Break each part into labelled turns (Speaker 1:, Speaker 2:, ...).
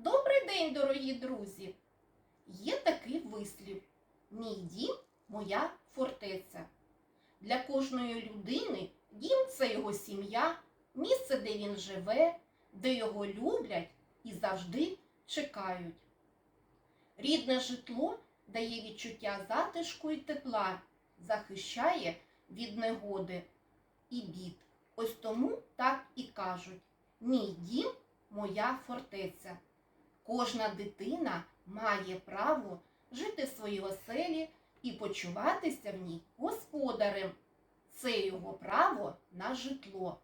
Speaker 1: Добрий день, дорогі друзі! Є такий вислів: Мій дім моя фортеця. Для кожної людини дім це його сім'я, місце, де він живе, де його люблять і завжди чекають. Рідне житло дає відчуття затишку і тепла, захищає від негоди і бід. Ось тому так і кажуть: мій дім моя фортеця. Кожна дитина має право жити в своїй оселі і почуватися в ній господарем. Це його право на житло.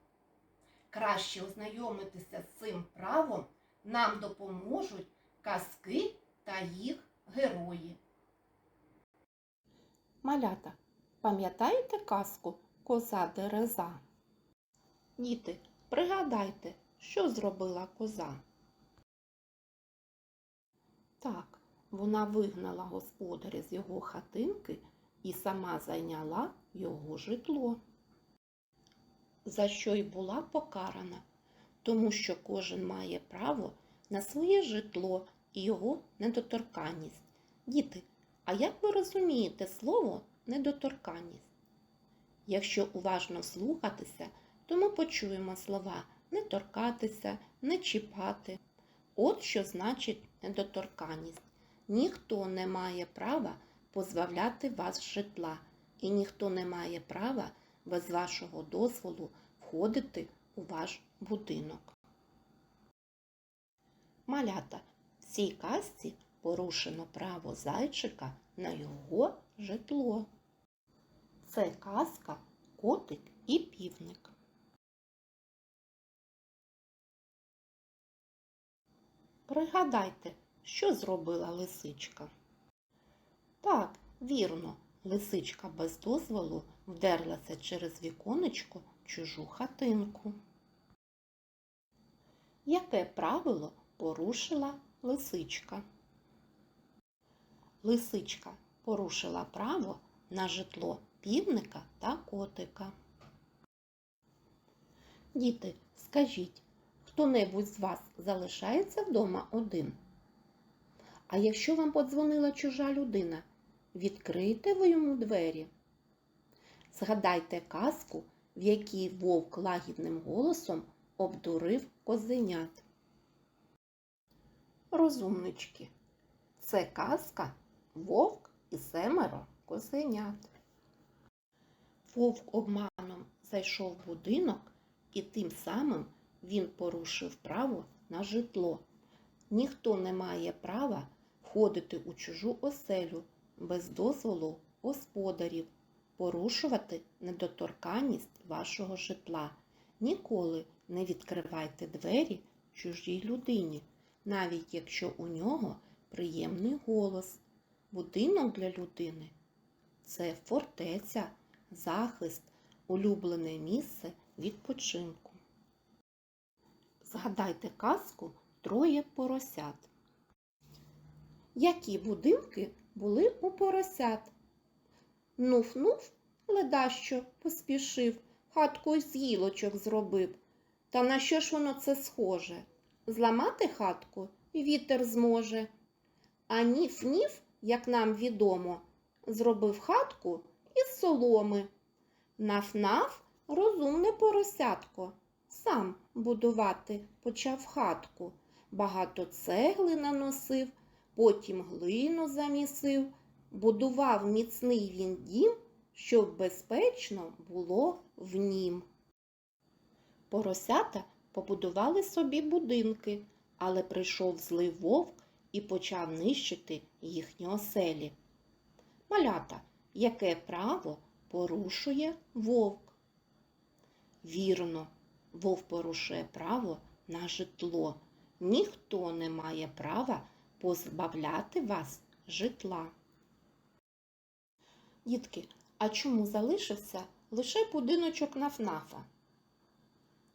Speaker 1: Краще ознайомитися з цим правом нам допоможуть казки та їх герої.
Speaker 2: Малята, пам'ятаєте казку Коза Дереза? Діти, пригадайте, що зробила коза? Так, вона вигнала господаря з його хатинки і сама зайняла його житло. За що й була покарана, тому що кожен має право на своє житло і його недоторканність. Діти, а як ви розумієте слово недоторканність? Якщо уважно слухатися, то ми почуємо слова не торкатися, не чіпати. От що значить недоторканність. Ніхто не має права позбавляти вас житла, і ніхто не має права без вашого дозволу входити у ваш будинок. Малята, в цій казці порушено право зайчика на його житло. Це казка Котик і півник. Пригадайте, що зробила лисичка. Так, вірно, лисичка без дозволу вдерлася через віконечко чужу хатинку. Яке правило порушила лисичка? Лисичка порушила право на житло півника та котика. Діти, скажіть, хто-небудь з вас залишається вдома один? А якщо вам подзвонила чужа людина, відкрийте ви йому двері. Згадайте казку, в якій вовк лагідним голосом обдурив козенят. Розумнички, це казка Вовк і семеро козенят. Вовк обманом зайшов в будинок і тим самим він порушив право на житло. Ніхто не має права входити у чужу оселю без дозволу господарів, порушувати недоторканність вашого житла. Ніколи не відкривайте двері чужій людині, навіть якщо у нього приємний голос. Будинок для людини це фортеця, захист, улюблене місце відпочинку. Згадайте казку троє поросят. Які будинки були у поросят? Нуф-нуф, ледащо поспішив, хатку з гілочок зробив. Та на що ж воно це схоже? Зламати хатку вітер зможе. А ніф-ніф, як нам відомо, зробив хатку із соломи. Наф-наф розумне поросятко, сам будувати почав хатку. Багато цегли наносив, потім глину замісив, будував міцний він дім, щоб безпечно було в нім. Поросята побудували собі будинки, але прийшов злий вовк і почав нищити їхні оселі. Малята, яке право порушує вовк? Вірно, вовк порушує право на житло. Ніхто не має права позбавляти вас житла. Дітки, а чому залишився лише будиночок нафнафа?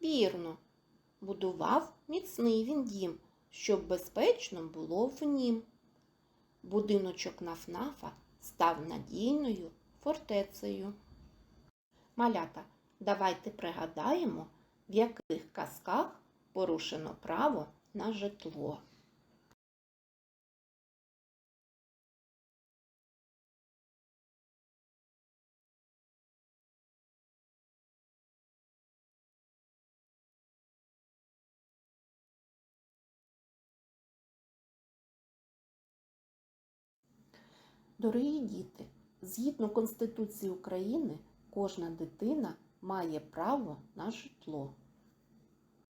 Speaker 2: Вірно, будував міцний він дім, щоб безпечно було в нім. Будиночок нафнафа став надійною фортецею. Малята, давайте пригадаємо, в яких казках порушено право на житло. Дорогі діти, згідно Конституції України, кожна дитина має право на житло.